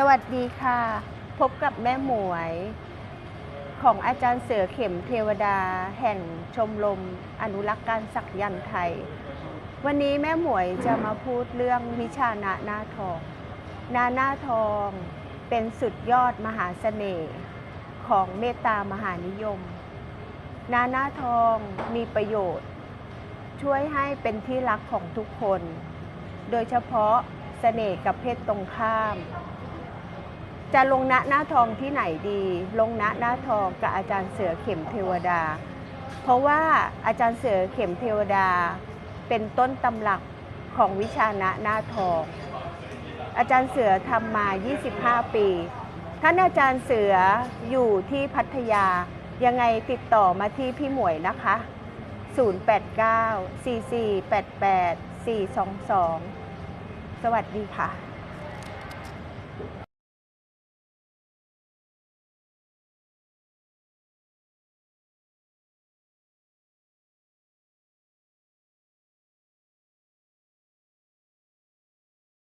สวัสดีค่ะ พบกับแม่หมวย ของอาจารย์เสือเข็มเทวดา แห่งชมรมอนุรักษ์การสักยันต์ไทย วันนี้แม่หมวยจะมาพูดเรื่องวิชานาหน้าทอง นาหน้าทองเป็นสุดยอดมหาเสน่ห์ของเมตตามหานิยม นาหน้าทองมีประโยชน์ ช่วยให้เป็นที่รักของทุกคน โดยเฉพาะเสน่ห์กับเพศตรงข้าม จะลงณหน้าทองที่ไหนดี ลงณหน้าทองกับอาจารย์เสือเข็มเทวดา เพราะว่าอาจารย์เสือเข็มเทวดา เป็นต้นตำรับของวิชาณหน้าทอง อาจารย์เสือทำมา 25 ปีท่านอาจารย์เสืออยู่ที่พัทยา ยังไงติดต่อมาที่พี่หมวยนะคะ 089 4488 422 สวัสดีค่ะ